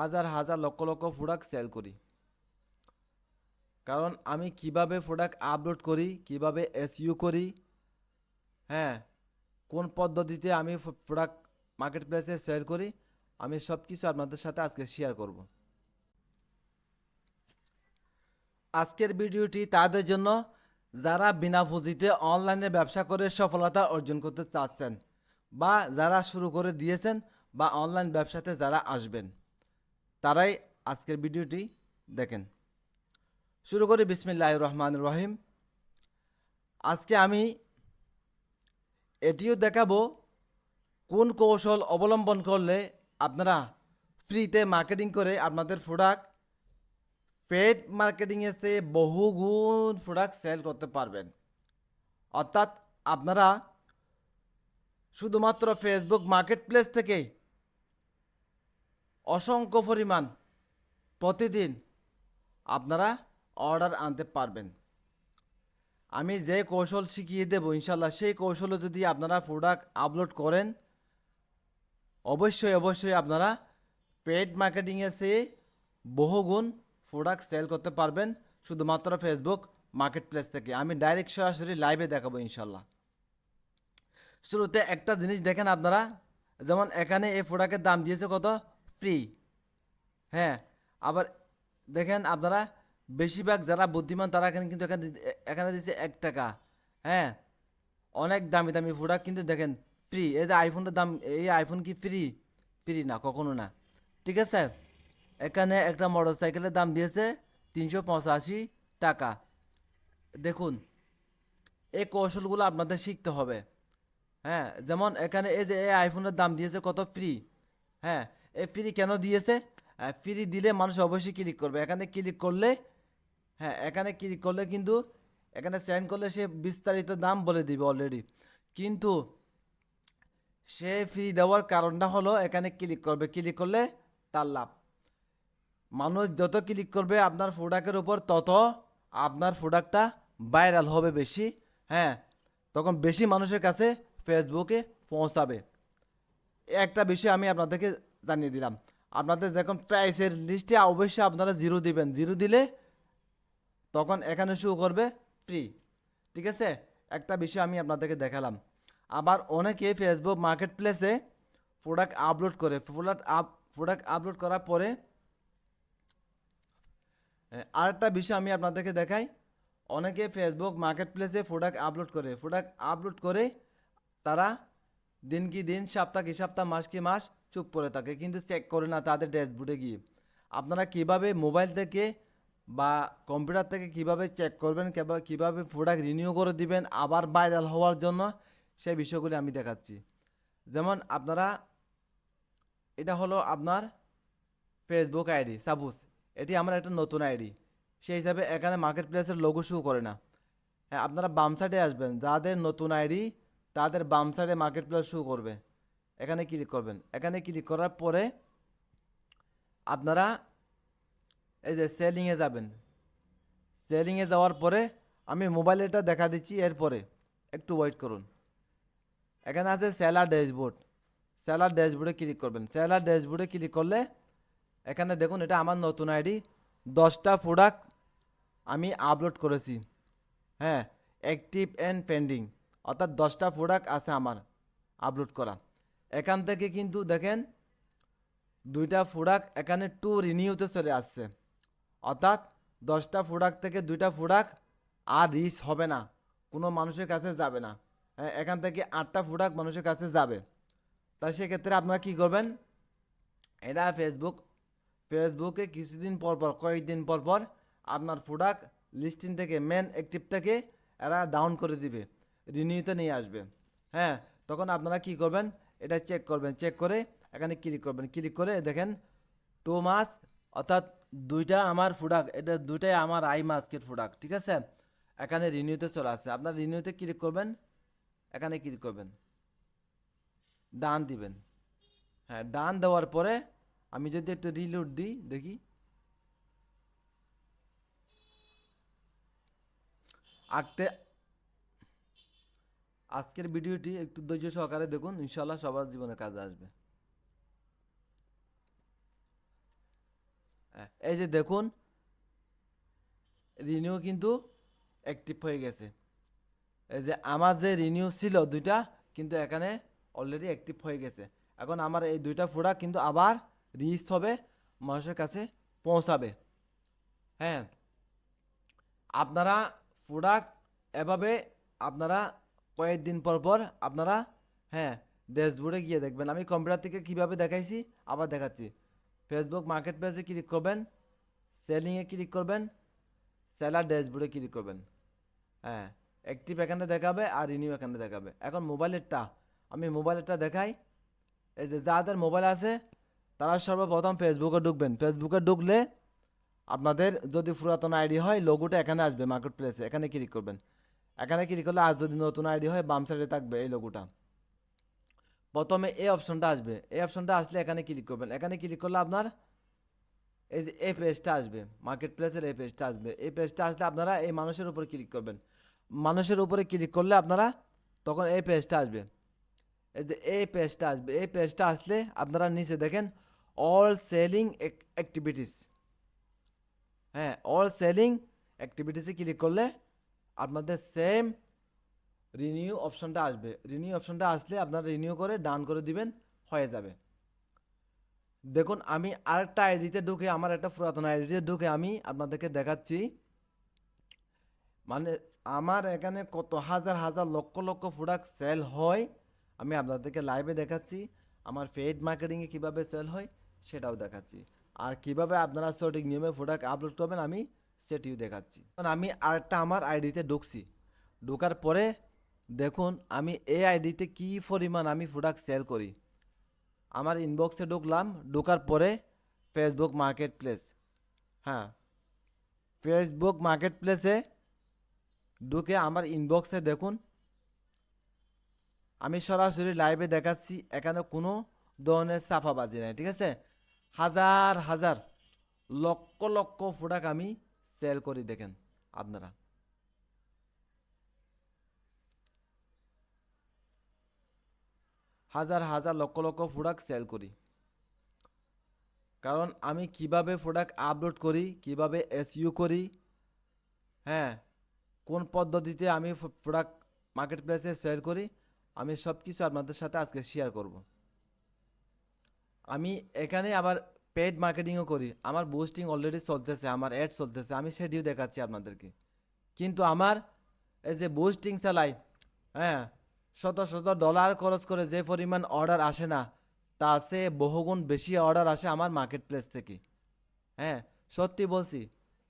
হাজার হাজার, lakh lakh product sell করি। কারণ আমি কীভাবে প্রোডাক্ট আপলোড করি, কীভাবে এসইউ করি হ্যাঁ কোন পদ্ধতিতে আমি প্রোডাক্ট মার্কেট প্লেসে সেল করি, আমি সব কিছু আপনাদের সাথে আজকে শেয়ার করব। আজকের ভিডিওটি তাদের জন্য, যারা বিনা পুঁজিতে অনলাইনে ব্যবসা করে সফলতা অর্জন করতে চাচ্ছেন বা যারা শুরু করে দিয়েছেন বা অনলাইন ব্যবসাতে যারা আসবেন। তারাই আজকের ভিডিওটি দেখেন। শুরু করি বিসমিল্লাহ রহমান রহিম। আজকে আমি এটিও দেখাবো কোন কৌশল অবলম্বন করলে আপনারা ফ্রিতে মার্কেটিং করে আপনাদের প্রোডাক্ট পেড মার্কেটিংয়ে সে বহুগুণ প্রোডাক্ট সেল করতে পারবেন। অর্থাৎ আপনারা শুধুমাত্র ফেসবুক মার্কেট প্লেস থেকে অসংখ্য পরিমাণ প্রতিদিন আপনারা অর্ডার আনতে পারবেন। আমি যে কৌশল শিখিয়ে দেবো ইনশাল্লাহ সেই কৌশলে যদি আপনারা প্রোডাক্ট আপলোড করেন, অবশ্যই অবশ্যই আপনারা পেড মার্কেটিংয়ে সে বহুগুণ প্রোডাক্ট সেল করতে পারবেন, শুধুমাত্র ফেসবুক মার্কেট প্লেস থেকে। আমি ডাইরেক্ট সরাসরি লাইভে দেখাবো ইনশাল্লাহ শুরুতে একটা জিনিস দেখেন আপনারা, যেমন এখানে এই প্রোডাক্টের দাম দিয়েছে কত? ফ্রি হ্যাঁ আবার দেখেন আপনারা বেশিরভাগ যারা বুদ্ধিমান তারা এখানে কিন্তু এখানে এখানে দিচ্ছে এক টাকা। হ্যাঁ অনেক দামি দামি প্রোডাক্ট কিন্তু দেখেন ফ্রি এই যে আইফোনটার দাম, এই আইফোন কি ফ্রি ফ্রি না, কখনো না। ঠিক আছে? এখানে একটা মোটর সাইকেলের দাম দিয়েছে তিনশো পঁচাশি টাকা। দেখুন, এই কৌশলগুলো আপনাদের শিখতে হবে। হ্যাঁ যেমন এখানে এই যে, এই আইফোনের দাম দিয়েছে কত ফ্রি হ্যাঁ ফ্রি কেন দিয়েছে? ফ্রি দিলে মানুষ অবশ্যই ক্লিক করবে। এখানে ক্লিক করলে হ্যাঁ এখানে ক্লিক করলে কিন্তু, এখানে সেন্ড করলে সে বিস্তারিত দাম বলে দিবে অলরেডি কিন্তু সে ফ্রি দেওয়ার কারণটা হলো এখানে ক্লিক করবে। ক্লিক করলে তার লাভ। মানুষ যত ক্লিক করবে, আপনার প্রোডাক্টের উপর তত আপনার প্রোডাক্টটা ভাইরাল হবে বেশি। হ্যাঁ তখন বেশি মানুষের কাছে ফেসবুকে পৌঁছাবে। একটা বিষয় আমি আপনাদেরকে জানিয়ে দিলাম। আপনাদের যখন প্রাইসের লিস্টে অবশ্যই আপনারা জিরো দিবেন। জিরো দিলে তখন এখানে শো করবে ফ্রি ঠিক আছে? একটা বিষয় আমি আপনাদেরকে দেখালাম। আবার অনেকে ফেসবুক মার্কেট প্লেসে প্রোডাক্ট আপলোড করে। প্রোডাক্ট আপ প্রোডাক্ট আপলোড করার পরে আরেকটা বিষয় আমি আপনাদেরকে দেখাই। অনেকে ফেসবুক মার্কেট প্লেসে প্রোডাক্ট আপলোড করে। প্রোডাক্ট আপলোড করে তারা দিন কি দিন, সপ্তাহ কি সপ্তাহ, মাস কি মাস চুপ করে থাকে, কিন্তু চেক করে না তাদের ড্যাশবোর্ডে গিয়ে। আপনারা কীভাবে মোবাইল থেকে বা কম্পিউটার থেকে কীভাবে চেক করবেন কীভাবে কীভাবে প্রোডাক্ট রিনিউ করে দিবেন, আবার ভাইরাল হওয়ার জন্য, সেই বিষয়গুলি আমি দেখাচ্ছি। যেমন আপনারা, এটা হলো আপনার ফেসবুক আইডি সাপোজ এটি আমার একটা নতুন আইডি সেই হিসাবে এখানে মার্কেট প্লেসের লোগো শো করে না। হ্যাঁ আপনারা বাম সাইডে আসবেন, যাদের নতুন আইডি তাদের বাম সাইডে মার্কেট প্লেস শো করবে। এখানে ক্লিক করবেন। এখানে ক্লিক করার পরে আপনারা এই যে সেলিংয়ে যাবেন। সেলিংয়ে যাওয়ার পরে আমি মোবাইলে এটা দেখা দিচ্ছি, এরপরে একটু ওয়েট করুন। এখানে আছে সেলার ড্যাশবোর্ড সেলার ড্যাশবোর্ডে ক্লিক করবেন। সেলার ড্যাশবোর্ডে ক্লিক করলে এখানে দেখুন এটা আমার নতুন আইডি দশটা প্রোডাক্ট আমি আপলোড করেছি। হ্যাঁ অ্যাক্টিভ অ্যান্ড পেন্ডিং অর্থাৎ দশটা প্রোডাক্ট আছে আমার আপলোড করা। এখান থেকে কিন্তু দেখেন দুইটা প্রোডাক্ট এখানে টু রিনিউতে চলে আসছে। অর্থাৎ দশটা প্রোডাক্ট থেকে দুইটা প্রোডাক্ট আর রিচ হবে না। কোনো মানুষের কাছে যাবে না। হ্যাঁ, এখান থেকে আটটা প্রোডাক্ট মানুষের কাছে যাবে। তাই সেক্ষেত্রে আপনারা কী করবেন? এটা ফেসবুক ফেসবুকে কিছুদিন পর পর কয়েকদিন পর পর আপনার প্রোডাক্ট লিস্টিং থেকে মেন অ্যাক্টিভ থেকে এরা ডাউন করে দিবে। রিনিউতে নিয়ে আসবে। হ্যাঁ তখন আপনারা কি করবেন? এটা চেক করবেন চেক করে এখানে ক্লিক করবেন। ক্লিক করে দেখেন টু মাস অর্থাৎ দুইটা আমার প্রোডাক্ট এটা দুইটাই আমার আই মাস্কের প্রোডাক্ট ঠিক আছে? এখানে রিনিউতে চলে আসে আপনার রিনিউতে ক্লিক করবেন, এখানে ক্লিক করবেন। ডান দিবেন। হ্যাঁ ডান দেওয়ার পরে আমি যদি একটু রিলোড দিই, দেখি। আটটে আজকের ভিডিওটি একটু ধৈর্য সহকারে দেখুন ইনশাল্লাহ সবার জীবনে কাজে আসবে। এই যে দেখুন, রিনিউ কিন্তু অ্যাক্টিভ হয়ে গেছে। এই যে আমার যে রিনিউ ছিল দুইটা, কিন্তু এখানে অলরেডি অ্যাক্টিভ হয়ে গেছে। এখন আমার এই দুইটা প্রোডাক্ট কিন্তু আবার রিচ হবে, মানুষের কাছে পৌঁছাবে। হ্যাঁ আপনারা প্রোডাক্ট এভাবে আপনারা কয়েকদিন পর পর আপনারা হ্যাঁ ড্যাশবোর্ডে গিয়ে দেখবেন। আমি কম্পিউটার থেকে কীভাবে দেখাইছি, আবার দেখাচ্ছি। ফেসবুক মার্কেট প্লেসে ক্লিক করবেন সেলিংয়ে ক্লিক করবেন সেলার ড্যাশবোর্ডে ক্লিক করবেন। হ্যাঁ অ্যাক্টিভ এখানে দেখাবে আর রিনিউ এখানে দেখাবে। এখন মোবাইলেরটা আমি মোবাইলেরটা দেখাই। এই যে যাদের মোবাইল আছে, তারা সর্বপ্রথম ফেসবুকে ঢুকবেন। ফেসবুকে ঢুকলে আপনাদের যদি পুরাতন আইডি হয় লোগোটা এখানে আসবে মার্কেট প্লেসে এখানে ক্লিক করবেন। এখানে ক্লিক করলে আর যদি নতুন আইডি হয়, বাম সাইডে থাকবে এই লোগোটা প্রথমে এই অপশনটা আসবে। এই অপশনটা আসলে এখানে ক্লিক করবেন। এখানে ক্লিক করলে আপনার এই যে এই পেজটা আসবে। মার্কেট প্লেসের এই পেজটা আসবে। এই পেজটা আসলে আপনারা এই মানুষের উপরে ক্লিক করবেন। মানুষের উপরে ক্লিক করলে আপনারা তখন এই পেজটা আসবে। এই যে এই পেজটা আসবে। এই পেজটা আসলে আপনারা নিচে দেখেন অল সেলিং অ্যাক্টিভিটিস হ্যাঁ অল সেলিং অ্যাক্টিভিটিসে ক্লিক করলে আপনাদের সেম রিনিউ অপশনটা আসবে। রিনিউ অপশানটা আসলে আপনারা রিনিউ করে ডান করে দিবেন, হয়ে যাবে। দেখুন, আমি আরেকটা আইডিতে ঢুকে, আমার একটা পুরাতন আইডিতে ঢুকে আমি আপনাদেরকে দেখাচ্ছি। মানে আমার এখানে কত হাজার হাজার, লক্ষ লক্ষ প্রোডাক্ট সেল হয়, আমি আপনাদেরকে লাইভে দেখাচ্ছি। আমার পেড মার্কেটিংয়ে কীভাবে সেল হয়, সেটাও দেখাচ্ছি। আর কীভাবে আপনারা সঠিক নিয়মে প্রোডাক্ট আপলোড করবেন, আমি সেটিও দেখাচ্ছি। আমি আরেকটা আমার আইডিতে ঢুকছি। ঢোকার পরে দেখুন, আমি এই আইডিতে কী পরিমাণ আমি প্রোডাক্ট সেল করি। আমার ইনবক্সে ঢুকলাম, ঢোকার পরে ফেসবুক মার্কেট প্লেস হ্যাঁ ফেসবুক মার্কেট প্লেসে ঢুকে আমার ইনবক্সে দেখুন, আমি সরাসরি লাইভে দেখাচ্ছি, এখানে কোনো ধরনের সাফাবাজি নাই, ঠিক আছে? হাজার হাজার, লক্ষ লক্ষ প্রোডাক্ট আমি সেল করি, দেখেন আপনারা। হাজার হাজার লক্ষ লক্ষ প্রোডাক্ট সেল করি। কারণ আমি কীভাবে প্রোডাক্ট আপলোড করি, কীভাবে এসইউ করি হ্যাঁ কোন পদ্ধতিতে আমি প্রোডাক্ট মার্কেট প্লেসে সেল করি, আমি সব কিছু আপনাদের সাথে আজকে শেয়ার করব। আমি এখানে আবার পেড মার্কেটিংও করি। আমার বুস্টিং অলরেডি চলতেছে, আমার অ্যাড চলতেছে, আমি সেটিও দেখাচ্ছি আপনাদেরকে। কিন্তু আমার এই যে বুস্টিং চালাই হ্যাঁ শত শত ডলার খরচ করে যে পরিমাণ অর্ডার আসে না তা সে বহুগুণ বেশি অর্ডার আসে আমার মার্কেট প্লেস থেকে। হ্যাঁ সত্যি বলছি,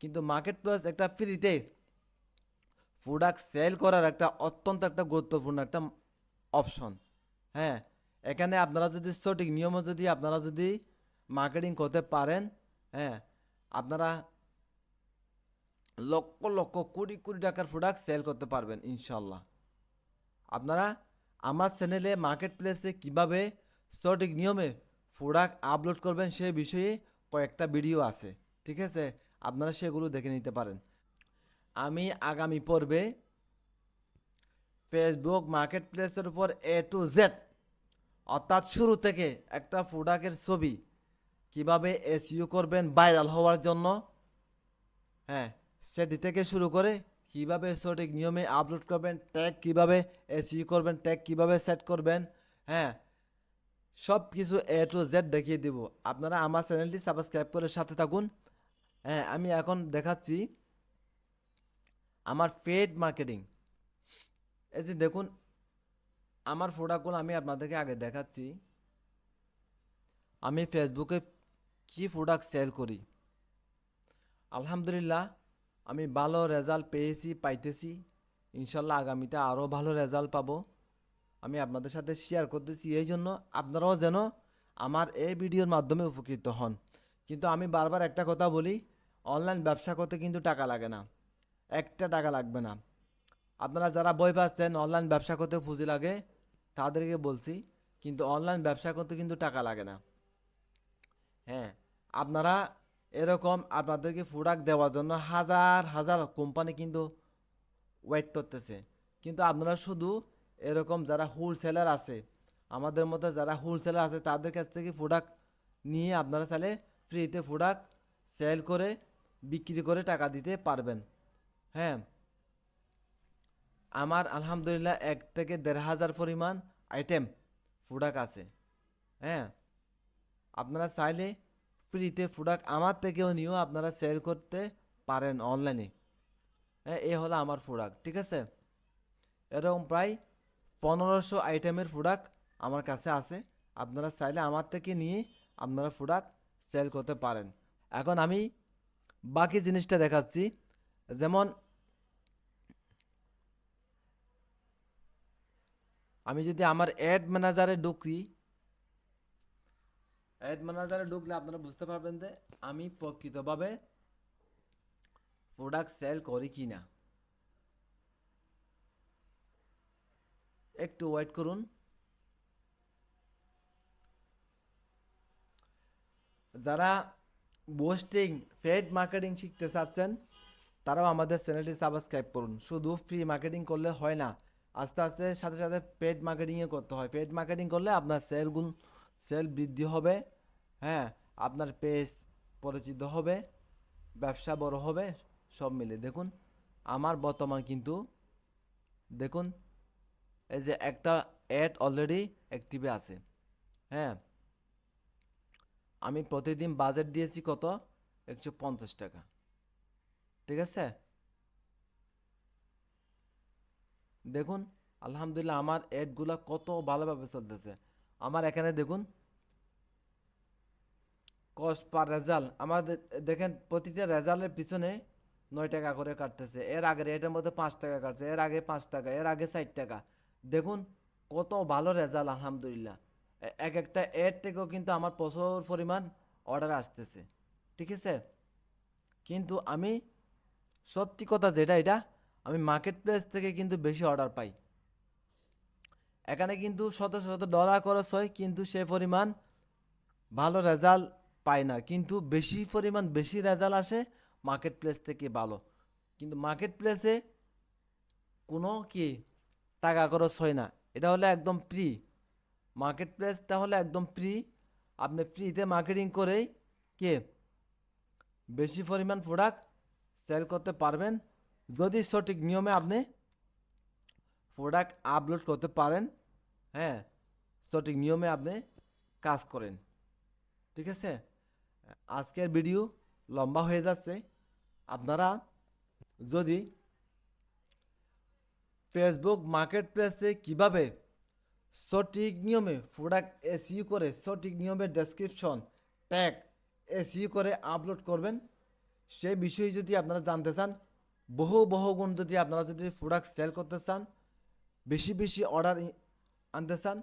কিন্তু মার্কেট প্লেস একটা ফ্রিতে প্রোডাক্ট সেল করার একটা অত্যন্ত একটা গুরুত্বপূর্ণ একটা অপশন হ্যাঁ এখানে আপনারা যদি সঠিক নিয়মে যদি, আপনারা যদি মার্কেটিং করতে পারেন হ্যাঁ আপনারা লক্ষ লক্ষ কোটি কোটি টাকার প্রোডাক্ট সেল করতে পারবেন ইনশাল্লাহ আপনারা আমার চ্যানেলে মার্কেট প্লেসে কীভাবে সঠিক নিয়মে প্রোডাক্ট আপলোড করবেন সে বিষয়ে কয়েকটা ভিডিও আছে, ঠিক আছে? আপনারা সেগুলো দেখে নিতে পারেন। আমি আগামী পর্বে ফেসবুক মার্কেট প্লেসের উপর এ টু জেড অর্থাৎ শুরু থেকে একটা প্রোডাক্টের ছবি কীভাবে এসইউ করবেন ভাইরাল হওয়ার জন্য? হ্যাঁ সেটি থেকে শুরু করে কীভাবে সঠিক নিয়মে আপলোড করবেন ট্যাগ কীভাবে এসইউ করবেন ট্যাগ কীভাবে সেট করবেন হ্যাঁ সব কিছু এ টু জেড দেখিয়ে দিব। আপনারা আমার চ্যানেলটি সাবস্ক্রাইব করে সাথে থাকুন। হ্যাঁ আমি এখন দেখাচ্ছি আমার পেড মার্কেটিং এই যে দেখুন, আমার প্রোডাক্টগুলো আমি আপনাদেরকে আগে দেখাচ্ছি। আমি ফেসবুকে কি প্রোডাক্ট সেল করি? আলহামদুলিল্লাহ, আমি ভালো রেজাল্ট পেয়েছি, পাইতেছি। ইনশাল্লাহ আগামীতে আরও ভালো রেজাল্ট পাবো। আমি আপনাদের সাথে শেয়ার করতেছি, এই জন্য আপনারাও যেন আমার এই ভিডিওর মাধ্যমে উপকৃত হন। কিন্তু আমি বারবার একটা কথা বলি অনলাইন ব্যবসা করতে কিন্তু টাকা লাগে না। একটা টাকা লাগবে না। আপনারা যারা বই পাচ্ছেন অনলাইন ব্যবসা করতে পুঁজি লাগে, তাদেরকে বলছি, কিন্তু অনলাইন ব্যবসা করতে কিন্তু টাকা লাগে না। হ্যাঁ আপনারা এরকম আপনাদেরকে প্রোডাক্ট দেওয়ার জন্য হাজার হাজার কোম্পানি কিন্তু ওয়েট করতেছে। কিন্তু আপনারা শুধু এরকম যারা হোলসেলার আছে, আমাদের মতো যারা হোলসেলার আছে, তাদের কাছ থেকে প্রোডাক্ট নিয়ে আপনারা চাইলে ফ্রিতে প্রোডাক্ট সেল করে বিক্রি করে টাকা দিতে পারবেন। হ্যাঁ। আমার আলহামদুলিল্লাহ এক থেকে দেড় হাজার পরিমাণ আইটেম প্রোডাক্ট আছে। হ্যাঁ। আপনারা চাইলে ফ্রিতে প্রোডাক্ট আমার থেকেও নিয়েও আপনারা সেল করতে পারেন অনলাইনে হ্যাঁ এ হলো আমার প্রোডাক্ট ঠিক আছে? এরকম প্রায় পনেরোশো আইটেমের প্রোডাক্ট আমার কাছে আছে। আপনারা চাইলে আমার থেকে নিয়ে আপনারা প্রোডাক্ট সেল করতে পারেন। এখন আমি বাকি জিনিসটা দেখাচ্ছি। যেমন আমি যদি আমার অ্যাড ম্যানেজারে ঢুকি অ্যাড ম্যানেজারে ঢুকলে আপনারা বুঝতে পারবেন যে আমি প্রকৃতভাবে প্রোডাক্ট সেল করি কি না একটু ওয়েট করুন। যারা বোস্টিং ফেড মার্কেটিং শিখতে চাচ্ছেন, তারাও আমাদের চ্যানেলটি সাবস্ক্রাইব করুন। শুধু ফ্রি মার্কেটিং করলে হয় না, আস্তে আস্তে সাথে সাথে পেড মার্কেটিংয়ে করতে হয়। পেড মার্কেটিং করলে আপনার সেল গুণ সেল বৃদ্ধি হবে হ্যাঁ আপনার পেজ পরিচিত হবে, ব্যবসা বড় হবে, সব মিলে। দেখুন, আমার বর্তমান কিন্তু, দেখুন, এই যে একটা অ্যাড অলরেডি অ্যাক্টিভে আছে হ্যাঁ। আমি প্রতিদিন বাজেট দিয়েছি কত? একশো পঞ্চাশ টাকা। ঠিক আছে? দেখুন, আলহামদুলিল্লাহ, আমার অ্যাডগুলো কত ভালোভাবে চলতেছে। আমার এখানে দেখুন কস্ট পার রেজাল্ট আমার দেখেন প্রতিটা রেজাল্টের পিছনে নয় টাকা করে কাটতেছে। এর আগের এটার মধ্যে পাঁচ টাকা কাটছে, এর আগে পাঁচ টাকা, এর আগে ষাট টাকা। দেখুন কত ভালো রেজাল্ট আলহামদুলিল্লাহ। এক একটা এর থেকেও কিন্তু আমার প্রচুর পরিমাণ অর্ডার আসতেছে। ঠিক আছে? কিন্তু আমি সত্যি কথা যেটা, এটা আমি মার্কেট প্লেস থেকে কিন্তু বেশি অর্ডার পাই। এখানে কিন্তু শত শত ডলার খরচ হয়, কিন্তু সে পরিমাণ ভালো রেজাল্ট পায় না। কিন্তু বেশি পরিমাণ বেশি রেজাল্ট আসে মার্কেট প্লেস থেকে ভালো। কিন্তু মার্কেট প্লেসে কোনো কি টাকা খরচ হয় না। এটা হলো একদম ফ্রি মার্কেট প্লেসটা হলো একদম ফ্রি আপনি ফ্রিতে মার্কেটিং করেই কে বেশি পরিমাণ প্রোডাক্ট সেল করতে পারবেন। যদি সঠিক নিয়মে আপনি প্রোডাক্ট আপলোড করতে পারেন হ্যাঁ সঠিক নিয়মে আপনি কাজ করেন। ঠিক আছে? আজকের ভিডিও লম্বা হয়ে যাচ্ছে। আপনারা যদি ফেসবুক মার্কেট প্লেসে কীভাবে সঠিক নিয়মে প্রোডাক্ট এসইউ করে, সঠিক নিয়মে ডেসক্রিপশন ট্যাগ এসইউ করে আপলোড করবেন, সেই বিষয়ে যদি আপনারা জানতে চান, বহু বহু গুণ যদি আপনারা যদি প্রোডাক্ট সেল করতে চান বেশি বেশি অর্ডার আনতে চান,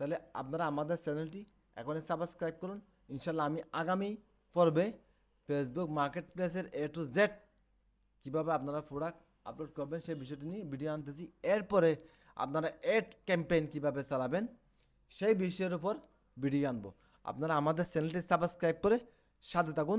তাহলে আপনারা আমাদের চ্যানেলটি এখনই সাবস্ক্রাইব করুন। ইনশাল্লাহ আমি আগামী পর্বে ফেসবুক মার্কেট প্লেসের এ টু জেড কীভাবে আপনারা প্রোডাক্ট আপলোড করবেন সেই বিষয়টি নিয়ে ভিডিও আনতেছি। এরপরে আপনারা এড ক্যাম্পেইন কীভাবে চালাবেন সেই বিষয়ের উপর ভিডিও আনব। আপনারা আমাদের চ্যানেলটি সাবস্ক্রাইব করে সাথে থাকুন।